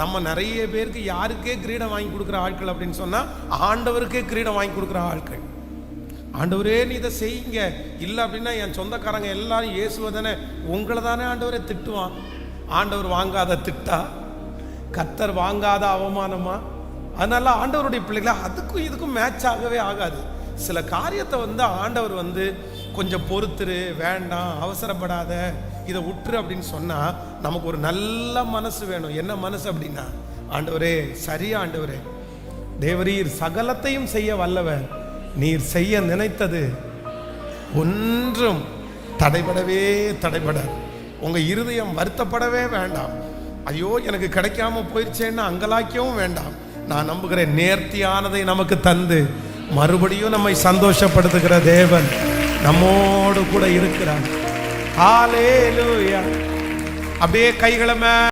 நம்ம நிறைய பேருக்கு யாருக்கே கிரீடம் வாங்கி கொடுக்குற ஆட்கள் அப்படின்னு சொன்னால் ஆண்டவருக்கே கிரீடம் வாங்கி கொடுக்குற ஆட்கள். ஆண்டவரே நீ இதை செய்யுங்க. இல்லை அப்படின்னா என் சொந்தக்காரங்க எல்லாரும் இயேசுவதானே உங்களை தானே ஆண்டவரே திட்டுவான். ஆண்டவர் வாங்காத திட்டா? கத்தர் வாங்காத அவமானமா? அதனால ஆண்டவருடைய பிள்ளைகளை அதுக்கும் இதுக்கும் மேட்ச் ஆகவே ஆகாது. சில காரியத்தை வந்து ஆண்டவர் வந்து கொஞ்சம் பொறுத்துரு வேண்டாம் அவசரப்படாத இதை விட்டுரு அப்படின்னு சொன்னால் நமக்கு ஒரு நல்ல மனசு வேணும். என்ன மனசு அப்படின்னா ஆண்டவரே சரியா ஆண்டவரே தேவரீர் சகலத்தையும் செய்ய வல்லவர். நீர் செய்ய நினைத்தது ஒன்றும் தடைபடவே தடைபட உங்கள் இருதயம் வருத்தப்படவே வேண்டாம். ஐயோ எனக்கு கிடைக்காம போயிடுச்சேன்னு அங்கலாக்கவும் வேண்டாம். நான் நம்புகிறேன் நேர்த்தியானதை நமக்கு தந்து மறுபடியும் நம்மை சந்தோஷப்படுத்துகிற தேவன். நம்மோடு கூட இருக்கிறார். அப்படியே கைகளை